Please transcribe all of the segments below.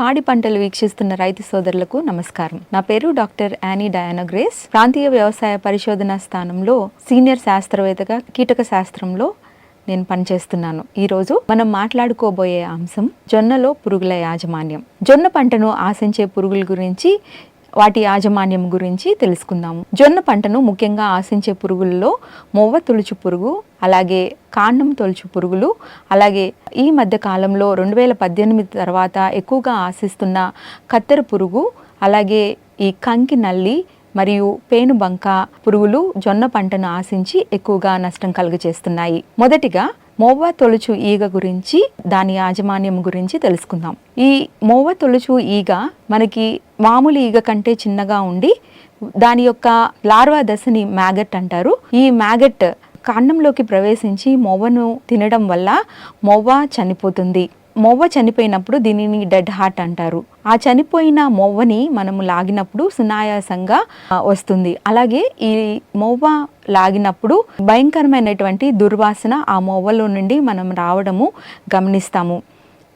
పాడి పంటలు వీక్షిస్తున్న రైతు సోదరులకు నమస్కారం. నా పేరు డాక్టర్ యానీ డయానా గ్రేస్. ప్రాంతీయ వ్యవసాయ పరిశోధన స్థానంలో సీనియర్ శాస్త్రవేత్తగా కీటక శాస్త్రంలో నేను పనిచేస్తున్నాను. ఈరోజు మనం మాట్లాడుకోబోయే అంశం జొన్నలో పురుగుల యాజమాన్యం. జొన్న పంటను ఆశించే పురుగుల గురించి వాటి యాజమాన్యం గురించి తెలుసుకుందాము. జొన్న పంటను ముఖ్యంగా ఆశించే పురుగుల్లో మొవ్వ తొలుచు పురుగు అలాగే కాండం తొలుచు పురుగులు అలాగే ఈ మధ్య కాలంలో రెండు వేల పద్దెనిమిది తర్వాత ఎక్కువగా ఆశిస్తున్న కత్తెర పురుగు అలాగే ఈ కంకి నల్లి మరియు పేనుబంక పురుగులు జొన్న పంటను ఆశించి ఎక్కువగా నష్టం కలుగజేస్తున్నాయి. మొదటిగా మోవ తొలుచు ఈగ గురించి దాని యాజమాన్యం గురించి తెలుసుకుందాం. ఈ మోవ తొలుచు ఈగ మనకి మామూలు ఈగ కంటే చిన్నగా ఉండి దాని యొక్క లార్వా దశని మ్యాగట్ అంటారు. ఈ మ్యాగట్ కాండంలోకి ప్రవేశించి మొవ్వను తినడం వల్ల మొవ్వ చనిపోతుంది. మొవ్వ చనిపోయినప్పుడు దీనిని డెడ్ హార్ట్ అంటారు. ఆ చనిపోయిన మొవ్వని మనము లాగినప్పుడు సునాయాసంగా వస్తుంది. అలాగే ఈ మొవ్వ లాగినప్పుడు భయంకరమైనటువంటి దుర్వాసన ఆ మొవ్వలో నుండి మనం రావడము గమనిస్తాము.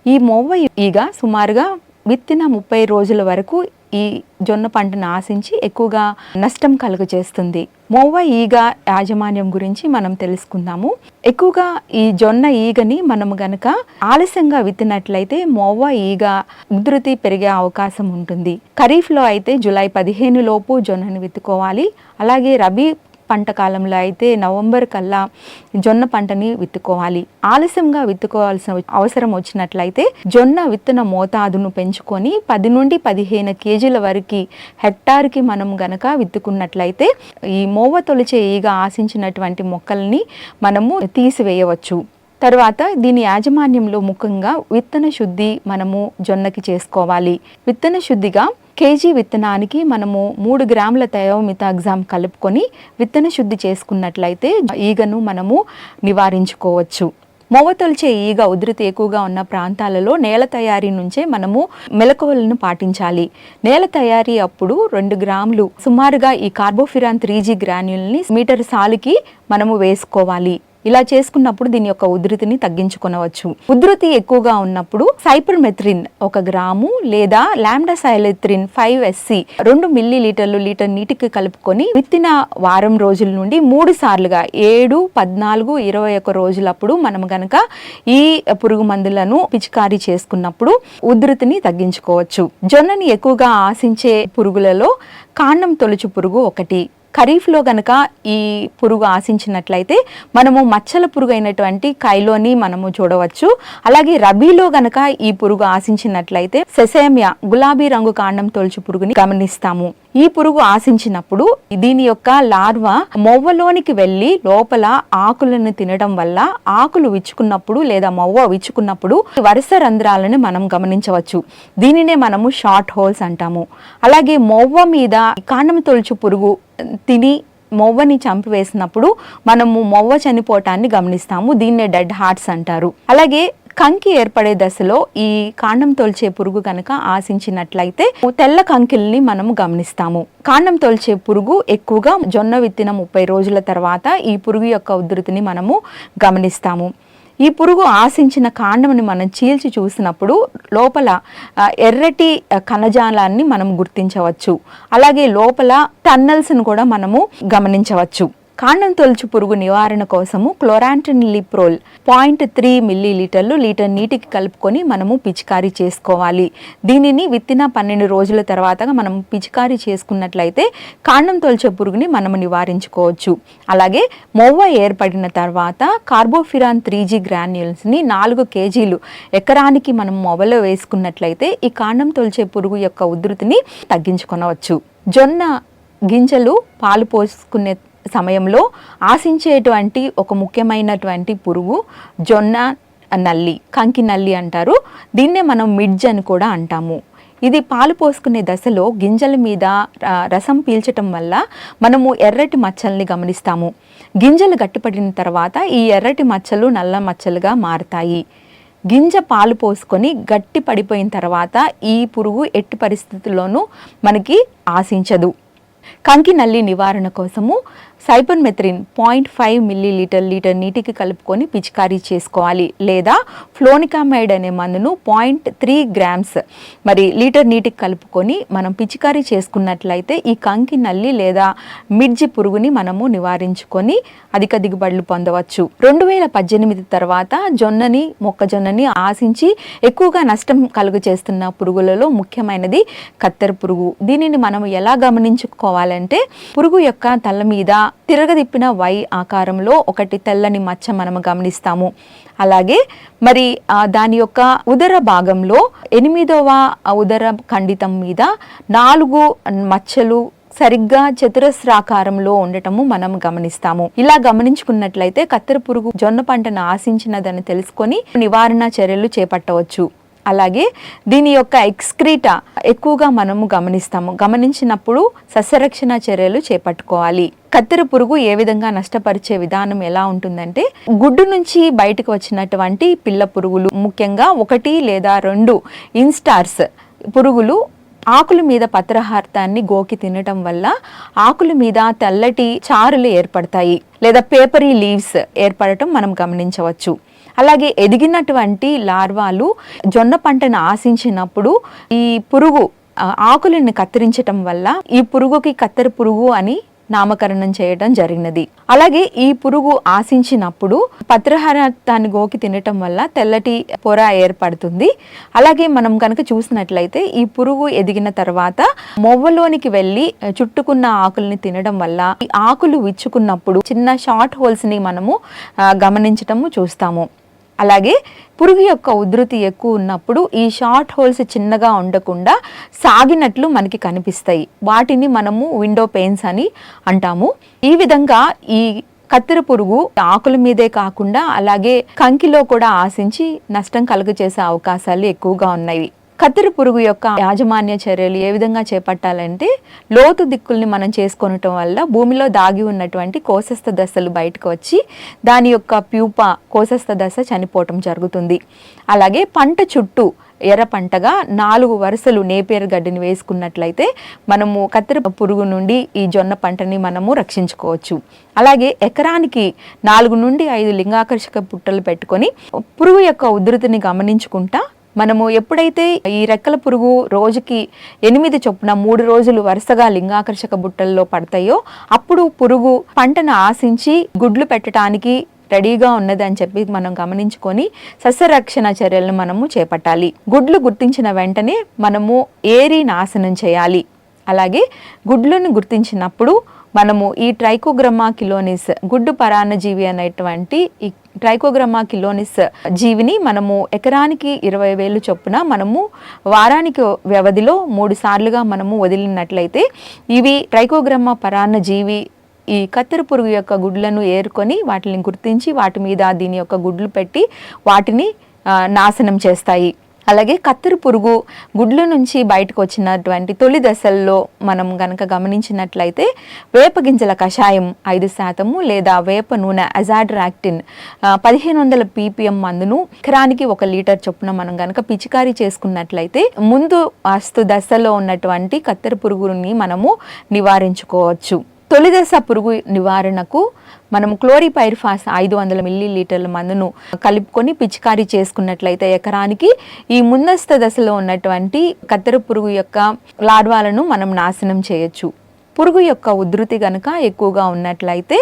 ఈ మొవ్వ ఈగ సుమారుగా విత్తిన ముప్పై రోజుల వరకు ఈ జొన్న పంటను ఆశించి ఎక్కువగా నష్టం కలుగజేస్తుంది. మోవ ఈగ యాజమాన్యం గురించి మనం తెలుసుకుందాము. ఎక్కువగా ఈ జొన్న ఈగని మనం గనక ఆలస్యంగా విత్తినట్లయితే మోవ ఈగ ఉధృతి పెరిగే అవకాశం ఉంటుంది. ఖరీఫ్లో అయితే జులై పదిహేను లోపు జొన్నను విత్తుకోవాలి. అలాగే రబీ పంట కాలంలో అయితే నవంబర్ కల్లా జొన్న పంటని విత్తుకోవాలి. ఆలస్యంగా విత్తుకోవాల్సిన అవసరం వచ్చినట్లయితే జొన్న విత్తన మోతాదును పెంచుకొని పది నుండి పదిహేను కేజీల వరకు హెక్టార్కి మనం గనక విత్తుకున్నట్లయితే ఈ మోవ తొలిచే ఈగ ఆశించినటువంటి మొక్కల్ని మనము తీసివేయవచ్చు. తర్వాత దీని యాజమాన్యంలో ముఖ్యంగా విత్తన శుద్ధి మనము జొన్నకి చేసుకోవాలి. విత్తన శుద్ధిగా కేజీ విత్తనానికి మనము మూడు గ్రాముల థయోమితాగ్జామ్ కలుపుకొని విత్తన శుద్ధి చేసుకున్నట్లయితే ఈగను మనము నివారించుకోవచ్చు. మొవ్వ తొలిచే ఈగ ఉధృతి ఎక్కువగా ఉన్న ప్రాంతాలలో నేల తయారీ నుంచే మనము మెలకువలను పాటించాలి. నేల తయారీ అప్పుడు రెండు గ్రాములు సుమారుగా ఈ కార్బోఫిరాన్ త్రీ జీ గ్రాన్యుల్ని మీటర్ సాలుకి మనము వేసుకోవాలి. ఇలా చేసుకున్నప్పుడు దీని యొక్క ఉధృతిని తగ్గించుకొనవచ్చు. ఉధృతి ఎక్కువగా ఉన్నప్పుడు సైపర్మెథ్రిన్ ఒక గ్రాము లేదా లాంబ్డా సైలెథ్రిన్ ఫైవ్ ఎస్సి రెండు మిల్లీ లీటర్లు లీటర్ నీటికి కలుపుకొని విత్తిన వారం రోజుల నుండి మూడు సార్లుగా ఏడు పద్నాలుగు ఇరవై ఒక రోజులప్పుడు మనం గనక ఈ పురుగు మందులను పిచికారీ చేసుకున్నప్పుడు ఉధృతిని తగ్గించుకోవచ్చు. జొన్నని ఎక్కువగా ఆశించే పురుగులలో కాండం తొలుచు పురుగు ఒకటి. ఖరీఫ్లో గనక ఈ పురుగు ఆశించినట్లయితే మనము మచ్చల పురుగు అయినటువంటి కైలోని మనము చూడవచ్చు. అలాగే రబీలో గనక ఈ పురుగు ఆశించినట్లయితే సెసేమియా గులాబీ రంగు కాండం తొలుచు పురుగుని గమనిస్తాము. ఈ పురుగు ఆశించినప్పుడు దీని యొక్క లార్వా మొవ్వలోనికి వెళ్ళి లోపల ఆకులను తినడం వల్ల ఆకులు విచ్చుకున్నప్పుడు లేదా మొవ్వ విచ్చుకున్నప్పుడు వరుస రంధ్రాలను మనం గమనించవచ్చు. దీనినే మనము షార్ట్ హోల్స్ అంటాము. అలాగే మొవ్వ మీద కాండం తొలుచు పురుగు తిని మొవ్వని చంపివేసినప్పుడు మనము మొవ్వ చనిపోవటాన్ని గమనిస్తాము. దీన్నే డెడ్ హార్ట్స్ అంటారు. అలాగే కంకి ఏర్పడే దశలో ఈ కాండం తొలిచే పురుగు కనుక ఆశించినట్లయితే తెల్ల కంకిల్ని మనము గమనిస్తాము. కాండం తొలిచే పురుగు ఎక్కువగా జొన్న విత్తిన ముప్పై రోజుల తర్వాత ఈ పురుగు యొక్క ఉధృతిని మనము గమనిస్తాము. ఈ పురుగు ఆశించిన కాండముని మనం చీల్చి చూసినప్పుడు లోపల ఎర్రటి కణజాలాన్ని మనం గుర్తించవచ్చు. అలాగే లోపల టన్నల్స్ను కూడా మనము గమనించవచ్చు. కాండం తొలుచు పురుగు నివారణ కోసము chlorantraniliprole point three milli లీటర్లు లీటర్ నీటికి కలుపుకొని మనము పిచికారీ చేసుకోవాలి. దీనిని విత్తిన పన్నెండు రోజుల తర్వాత మనం పిచికారీ చేసుకున్నట్లయితే కాండం తొలిచే పురుగుని మనము నివారించుకోవచ్చు. అలాగే మొవ్వ ఏర్పడిన తర్వాత కార్బోఫిరాన్ త్రీ జీ గ్రాన్యూల్స్ని నాలుగు కేజీలు ఎకరానికి మనం మొవ్వలో వేసుకున్నట్లయితే ఈ కాండం తొలిచే పురుగు యొక్క ఉధృతిని తగ్గించుకొనవచ్చు. జొన్న గింజలు పాలు పోసుకునే సమయంలో ఆశించేటువంటి ఒక ముఖ్యమైనటువంటి పురుగు జొన్న నల్లి కంకి నల్లి అంటారు. దీన్నే మనం మిడ్జ్ అని కూడా అంటాము. ఇది పాలు పోసుకునే దశలో గింజల మీద రసం పీల్చటం వల్ల మనము ఎర్రటి మచ్చల్ని గమనిస్తాము. గింజలు గట్టిపడిన తర్వాత ఈ ఎర్రటి మచ్చలు నల్ల మచ్చలుగా మారుతాయి. గింజ పాలు పోసుకొని గట్టి పడిపోయిన తర్వాత ఈ పురుగు ఎట్టి పరిస్థితుల్లోనూ మనకి ఆశించదు. కంకి నల్లి నివారణ కోసము cypermethrin point five millilitre litre నీటికి కలుపుకొని పిచికారీ చేసుకోవాలి లేదా ఫ్లోనికామైడ్ అనే మందును పాయింట్ త్రీ గ్రామ్స్ మరి లీటర్ నీటికి కలుపుకొని మనం పిచికారీ చేసుకున్నట్లయితే ఈ కంకి నల్లి లేదా మిర్జి పురుగుని మనము నివారించుకొని అధిక దిగుబడులు పొందవచ్చు. రెండు వేల పద్దెనిమిది తర్వాత జొన్నని మొక్కజొన్నని ఆశించి ఎక్కువగా నష్టం కలుగు చేస్తున్న పురుగులలో ముఖ్యమైనది కత్తెర పురుగు. దీనిని మనం ఎలా గమనించుకోవాలి? గమనించుకోవాలంటే పురుగు యొక్క తల మీద తిరగదిప్పిన వై ఆకారంలో ఒకటి తెల్లని మచ్చ మనము గమనిస్తాము. అలాగే మరి దాని యొక్క ఉదర భాగంలో ఎనిమిదవ ఉదర ఖండితం మీద నాలుగు మచ్చలు సరిగ్గా చతురస్రాకారంలో ఉండటము మనం గమనిస్తాము. ఇలా గమనించుకున్నట్లయితే కత్తెర పురుగు జొన్న పంటను ఆశించినదని తెలుసుకొని నివారణ చర్యలు చేపట్టవచ్చు. అలాగే దీని యొక్క ఎక్స్క్రీట ఎక్కువగా మనము గమనిస్తాము. గమనించినప్పుడు సస్యరక్షణ చర్యలు చేపట్టుకోవాలి. కత్తెర పురుగు ఏ విధంగా నష్టపరిచే విధానం ఎలా ఉంటుందంటే గుడ్డు నుంచి బయటకు వచ్చినటువంటి పిల్ల పురుగులు ముఖ్యంగా ఒకటి లేదా రెండు ఇన్స్టార్స్ పురుగులు ఆకుల మీద పత్రహార్థాన్ని గోకి తినటం వల్ల ఆకుల మీద తెల్లటి చారులు ఏర్పడతాయి. లేదా పేపరీ లీవ్స్ ఏర్పడటం మనం గమనించవచ్చు. అలాగే ఎదిగినటువంటి లార్వాలు జొన్న పంటను ఆశించినప్పుడు ఈ పురుగు ఆకులను కత్తిరించటం వల్ల ఈ పురుగుకి కత్తెర పురుగు అని నామకరణం చేయడం జరిగినది. అలాగే ఈ పురుగు ఆశించినప్పుడు పత్రహారాన్ని గోకి తినటం వల్ల తెల్లటి పొర ఏర్పడుతుంది. అలాగే మనం కనుక చూసినట్లయితే ఈ పురుగు ఎదిగిన తర్వాత మొవ్వలోనికి వెళ్ళి చుట్టుకున్న ఆకుల్ని తినడం వల్ల ఈ ఆకులు విచ్చుకున్నప్పుడు చిన్న షార్ట్ హోల్స్ని మనము గమనించటము చూస్తాము. అలాగే పురుగు యొక్క ఉధృతి ఎక్కువ ఉన్నప్పుడు ఈ షార్ట్ హోల్స్ చిన్నగా ఉండకుండా సాగినట్లు మనకి కనిపిస్తాయి. వాటిని మనము విండో పెయిన్స్ అని అంటాము. ఈ విధంగా ఈ కత్తెర పురుగు ఆకుల మీదే కాకుండా అలాగే కంకిలో కూడా ఆశించి నష్టం కలుగజేసే అవకాశాలు ఎక్కువగా ఉన్నాయి. కత్తెర పురుగు యొక్క యాజమాన్య చర్యలు ఏ విధంగా చేపట్టాలంటే లోతు దిక్కుల్ని మనం చేసుకొనటం వల్ల భూమిలో దాగి ఉన్నటువంటి కోశస్థ దశలు బయటకు వచ్చి దాని యొక్క ప్యూప కోశస్థ దశ చనిపోవటం జరుగుతుంది. అలాగే పంట చుట్టూ ఎర్ర పంటగా నాలుగు వరుసలు నేపేరు గడ్డిని వేసుకున్నట్లయితే మనము కత్తెర పురుగు నుండి ఈ జొన్న పంటని మనము రక్షించుకోవచ్చు. అలాగే ఎకరానికి నాలుగు నుండి ఐదు లింగాకర్షక పుట్టలు పెట్టుకొని పురుగు యొక్క ఉధృతిని గమనించుకుంటా మనము ఎప్పుడైతే ఈ రెక్కల పురుగు రోజుకి ఎనిమిది చొప్పున మూడు రోజులు వరుసగా లింగాకర్షక బుట్టల్లో పడతాయో అప్పుడు పురుగు పంటను ఆశించి గుడ్లు పెట్టడానికి రెడీగా ఉన్నదని చెప్పి మనం గమనించుకొని సస్యరక్షణ చర్యలను మనము చేపట్టాలి. గుడ్లు గుర్తించిన వెంటనే మనము ఏరి నాశనం చేయాలి. అలాగే గుడ్లను గుర్తించినప్పుడు మనము ఈ ట్రైకోగ్రమా కిలోనిస్ గుడ్డు పరాన్నజీవి అనేటువంటి ఈ ట్రైకోగ్రమా కిలోనిస్ జీవిని మనము ఎకరానికి ఇరవై వేలు చొప్పున మనము వారానికి వ్యవధిలో మూడు సార్లుగా మనము వదిలినట్లయితే ఇవి ట్రైకోగ్రమా పరాన్న జీవి ఈ కత్తెర పురుగు యొక్క గుడ్లను ఏరుకొని వాటిని గుర్తించి వాటి మీద దీని యొక్క గుడ్లు పెట్టి వాటిని నాశనం చేస్తాయి. అలాగే కత్తెర పురుగు గుడ్ల నుంచి బయటకు వచ్చినటువంటి తొలి దశల్లో మనం గనక గమనించినట్లయితే వేప గింజల కషాయం ఐదు శాతము లేదా వేప నూనె అజాడ్రాక్టిన్ పదిహేను వందల పీపీఎం మందును ఎకరానికి ఒక లీటర్ చొప్పున మనం గనక పిచికారీ చేసుకున్నట్లయితే ముందు అస్తు దశలో ఉన్నటువంటి కత్తెర పురుగుని మనము నివారించుకోవచ్చు. తొలి దశ పురుగు నివారణకు మనం క్లోరిపైర్ఫాస్ ఐదు వందల మిల్లీ లీటర్ల మందును కలుపుకొని పిచికారీ చేసుకున్నట్లయితే ఎకరానికి ఈ ముందస్తు దశలో ఉన్నటువంటి కత్తెర పురుగు యొక్క లాడ్వాలను మనం నాశనం చేయొచ్చు. పురుగు యొక్క ఉధృతి గనక ఎక్కువగా ఉన్నట్లయితే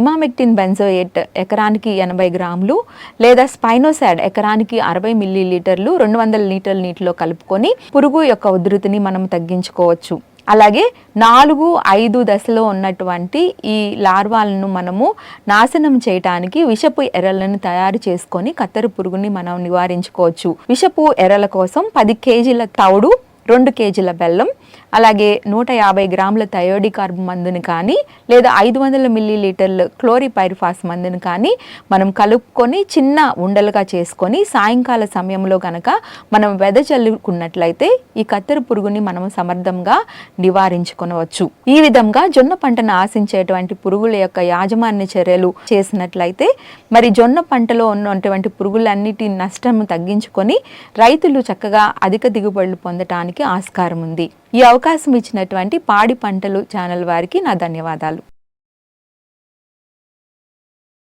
ఇమామెక్టిన్ బెన్జోయేట్ ఎకరానికి ఎనభై గ్రాములు లేదా స్పైనోసాడ్ ఎకరానికి అరవై మిల్లీ లీటర్లు రెండు వందల లీటర్ల నీటిలో కలుపుకొని పురుగు యొక్క ఉధృతిని మనం తగ్గించుకోవచ్చు. అలాగే నాలుగు ఐదు దశలో ఉన్నటువంటి ఈ లార్వాలను మనము నాశనం చేయటానికి విషపు ఎర్రలను తయారు చేసుకొని కత్తెర పురుగుని మనం నివారించుకోవచ్చు. విషపు ఎర్రల కోసం పది కేజీల తౌడు రెండు కేజీల బెల్లం అలాగే నూట యాభై గ్రాముల థయోడికార్బ్ మందుని కానీ లేదా ఐదు వందల మిల్లీ లీటర్లు క్లోరిపైరిఫాస్ మందుని కానీ మనం కలుపుకొని చిన్న ఉండలుగా చేసుకొని సాయంకాల సమయంలో కనుక మనం వెదజల్లుకున్నట్లయితే ఈ కత్తెర పురుగుని మనం సమర్థంగా నివారించుకొనవచ్చు. ఈ విధంగా జొన్న పంటను ఆశించేటువంటి పురుగుల యొక్క యాజమాన్య చర్యలు చేసినట్లయితే మరి జొన్న పంటలో ఉన్నటువంటి పురుగులన్నిటి నష్టం తగ్గించుకొని రైతులు చక్కగా అధిక దిగుబడులు పొందటానికి ఆస్కారం ఉంది. ఈ అవకాశం ఇచ్చినటువంటి పాడి పంటలు ఛానల్ వారికి నా ధన్యవాదాలు.